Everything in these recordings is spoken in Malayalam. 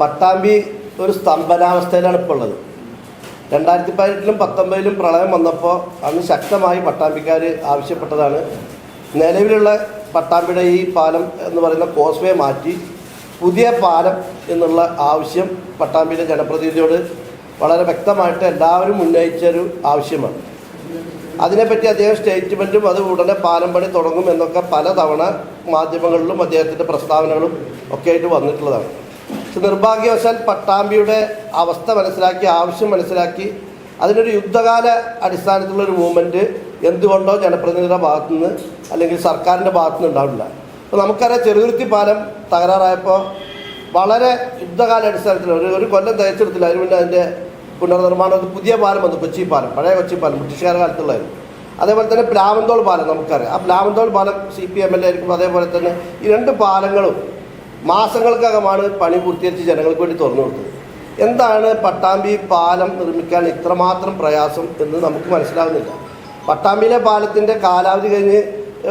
പട്ടാമ്പി ഒരു സ്തംഭനാവസ്ഥയിലാണ് ഇപ്പോൾ ഉള്ളത്. രണ്ടായിരത്തി പതിനെട്ടിലും പത്തൊമ്പതിലും പ്രളയം വന്നപ്പോൾ അന്ന് ശക്തമായി പട്ടാമ്പിക്കാർ ആവശ്യപ്പെട്ടതാണ്. നിലവിലുള്ള പട്ടാമ്പിയുടെ ഈ പാലം എന്ന് പറയുന്ന കോസ്വേ മാറ്റി പുതിയ പാലം എന്നുള്ള ആവശ്യം പട്ടാമ്പിയിലെ ജനപ്രതിനിധിയോട് വളരെ വ്യക്തമായിട്ട് എല്ലാവരും ഉന്നയിച്ചൊരു ആവശ്യമാണ്. അതിനെപ്പറ്റി അദ്ദേഹം സ്റ്റേറ്റ്മെന്റും അത് ഉടനെ പാലം പണി തുടങ്ങും എന്നൊക്കെ പലതവണ മാധ്യമങ്ങളിലും അദ്ദേഹത്തിന്റെ പ്രസ്താവനകളും ഒക്കെ ആയിട്ട് വന്നിട്ടുള്ളതാണ്. നിർഭാഗ്യവശാൽ പട്ടാമ്പിയുടെ അവസ്ഥ മനസ്സിലാക്കി ആവശ്യം മനസ്സിലാക്കി അതിനൊരു യുദ്ധകാല അടിസ്ഥാനത്തിലുള്ള ഒരു മൂവ്മെന്റ് എന്തുകൊണ്ടോ ജനപ്രതിനിധിയുടെ ഭാഗത്തു നിന്ന് അല്ലെങ്കിൽ സർക്കാരിന്റെ ഭാഗത്തു നിന്ന് ഉണ്ടാവില്ല. അപ്പോൾ നമുക്കറിയാം ചെറുതുരുത്തി പാലം തകരാറായപ്പോൾ വളരെ യുദ്ധകാല അടിസ്ഥാനത്തിൽ ഒരു ഒരു കൊല്ലം തയ്ച്ചെടുത്തില്ല അതിന് മുന്നേ അതിന്റെ പുനർനിർമ്മാണം പുതിയ പാലം വന്നു കൊച്ചി പാലം പഴയ കൊച്ചി പാലം ബ്രിട്ടീഷുകാരുടെ കാലത്തുള്ളതായിരുന്നു. അതേപോലെ തന്നെ പ്ലാവന്തോൾ പാലം നമുക്കറിയാം. ആ പ്ലാവന്തോൾ പാലം സി പി എം എൽ ആയിരിക്കും അതേപോലെ തന്നെ ഈ രണ്ട് പാലങ്ങളും മാസങ്ങൾക്കകമാണ് പണി പൂർത്തീകരിച്ച് ജനങ്ങൾക്ക് വേണ്ടി തുറന്നു കൊടുത്തത്. എന്താണ് പട്ടാമ്പി പാലം നിർമ്മിക്കാൻ ഇത്രമാത്രം പ്രയാസം എന്ന് നമുക്ക് മനസ്സിലാവുന്നില്ല. പട്ടാമ്പിയിലെ പാലത്തിന്റെ കാലാവധി കഴിഞ്ഞ്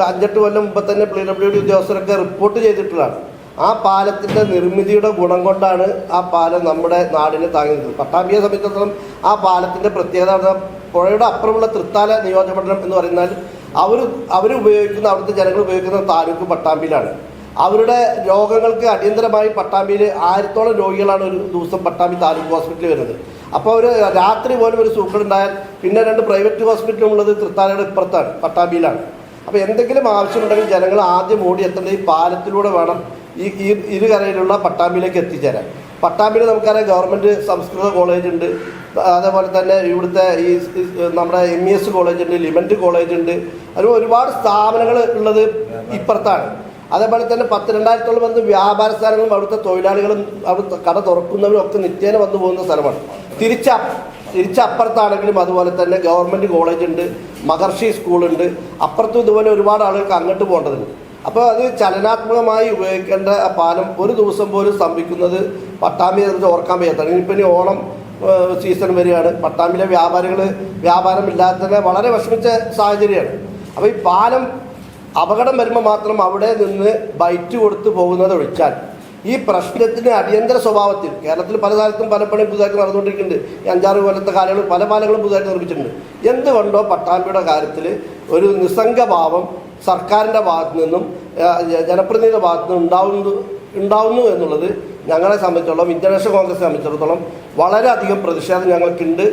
അഞ്ചെട്ട് കൊല്ലം മുമ്പ് തന്നെ പി ഡബ്ല്യു ഡി ഉദ്യോഗസ്ഥരൊക്കെ റിപ്പോർട്ട് ചെയ്തിട്ടുള്ളതാണ്. ആ പാലത്തിന്റെ നിർമ്മിതിയുടെ ഗുണം കൊണ്ടാണ് ആ പാലം നമ്മുടെ നാടിനെ താങ്ങി നിൽക്കുന്നത് പട്ടാമ്പിയെ സംബന്ധിച്ചിടത്തോളം ആ പാലത്തിന്റെ പ്രത്യേകത പുഴയുടെ അപ്പുറമുള്ള തൃത്താല നിയോജകമണ്ഡലം എന്ന് പറയുന്നാൽ അവർ അവർ ഉപയോഗിക്കുന്ന അവിടുത്തെ ജനങ്ങൾ ഉപയോഗിക്കുന്ന താലൂക്ക് പട്ടാമ്പിയിലാണ്. അവരുടെ രോഗങ്ങൾക്ക് അടിയന്തരമായി പട്ടാമ്പിയിൽ ആയിരത്തോളം രോഗികളാണ് ഒരു ദിവസം പട്ടാമ്പി താലൂക്ക് ഹോസ്പിറ്റലിൽ വരുന്നത്. അപ്പോൾ ഒരു രാത്രി പോലും ഒരു സൂക്കടുണ്ടായാൽ പിന്നെ രണ്ട് പ്രൈവറ്റ് ഹോസ്പിറ്റലും ഉള്ളത് തൃത്താലയുടെ ഇപ്പുറത്താണ് പട്ടാമ്പിയിലാണ്. അപ്പോൾ എന്തെങ്കിലും ആവശ്യമുണ്ടെങ്കിൽ ജനങ്ങൾ ആദ്യം ഓടി എത്തേണ്ടത് ഈ പാലത്തിലൂടെ വേണം ഈ ഈ ഇരുകരയിലുള്ള പട്ടാമ്പിയിലേക്ക് എത്തിച്ചേരാൻ. പട്ടാമ്പിയിൽ നമുക്കറിയാം ഗവൺമെന്റ് സംസ്കൃത കോളേജ് ഉണ്ട്. അതേപോലെ തന്നെ ഇവിടുത്തെ ഈ നമ്മുടെ എം ഇ എസ് കോളേജ് ഉണ്ട് ലിമന്റ് കോളേജ് ഉണ്ട്. അതുപോലെ ഒരുപാട് സ്ഥാപനങ്ങൾ ഉള്ളത് ഇപ്പുറത്താണ്. അതേപോലെ തന്നെ പത്ത് രണ്ടായിരത്തോളം വന്ന് വ്യാപാര സ്ഥാനങ്ങളും അവിടുത്തെ തൊഴിലാളികളും അവിടുത്തെ കട തുറക്കുന്നവരും ഒക്കെ നിത്യേന വന്നു പോകുന്ന സ്ഥലമാണ്. തിരിച്ച തിരിച്ചപ്പുറത്താണെങ്കിലും അതുപോലെ തന്നെ ഗവൺമെന്റ് കോളേജ് ഉണ്ട് മഹർഷി സ്കൂളുണ്ട് അപ്പുറത്തും ഇതുപോലെ ഒരുപാട് ആളുകൾക്ക് അങ്ങോട്ട് പോകേണ്ടതുണ്ട്. അപ്പോൾ അത് ചലനാത്മകമായി ഉപയോഗിക്കേണ്ട പാലം ഒരു ദിവസം പോലും സ്തംഭിക്കുന്നത് പട്ടാമ്പിയെ കുറിച്ച് ഓർക്കാൻ വയ്യാത്തതാണ് ഇനിയിപ്പോൾ ഇനി ഓണം സീസൺ വരികയാണ്. പട്ടാമ്പിലെ വ്യാപാരികൾ വ്യാപാരം ഇല്ലാത്തതിനെ വളരെ വിഷമിച്ച സാഹചര്യമാണ്. അപ്പോൾ ഈ പാലം അപകടം വരുമ്പോൾ മാത്രം അവിടെ നിന്ന് ബൈറ്റ് കൊടുത്തു പോകുന്നത് ഒഴിച്ചാൽ. ഈ പ്രശ്നത്തിന് അടിയന്തര സ്വഭാവത്തിൽ കേരളത്തിൽ പല കാലത്തും പല പണി പുതുതായിട്ട് നടന്നുകൊണ്ടിരിക്കുന്നുണ്ട്. അഞ്ചാറ് കൊല്ലത്തെ കാലങ്ങൾ പല പാലങ്ങളും പുതുതായിട്ട് നിർമ്മിച്ചിട്ടുണ്ട്. എന്തുകൊണ്ടോ പട്ടാമ്പിയുടെ കാര്യത്തിൽ ഒരു നിസ്സംഗഭാവം സർക്കാരിന്റെ ഭാഗത്തു നിന്നും ജനപ്രതിനിധിയുടെ ഭാഗത്തു നിന്നും ഉണ്ടാവുന്നു ഉണ്ടാവുന്നു എന്നുള്ളത് ഞങ്ങളെ സംബന്ധിച്ചിടത്തോളം ഇന്റർനാഷണൽ കോൺഗ്രസ് സംബന്ധിച്ചിടത്തോളം വളരെയധികം പ്രതിഷേധം ഞങ്ങൾക്കുണ്ട്.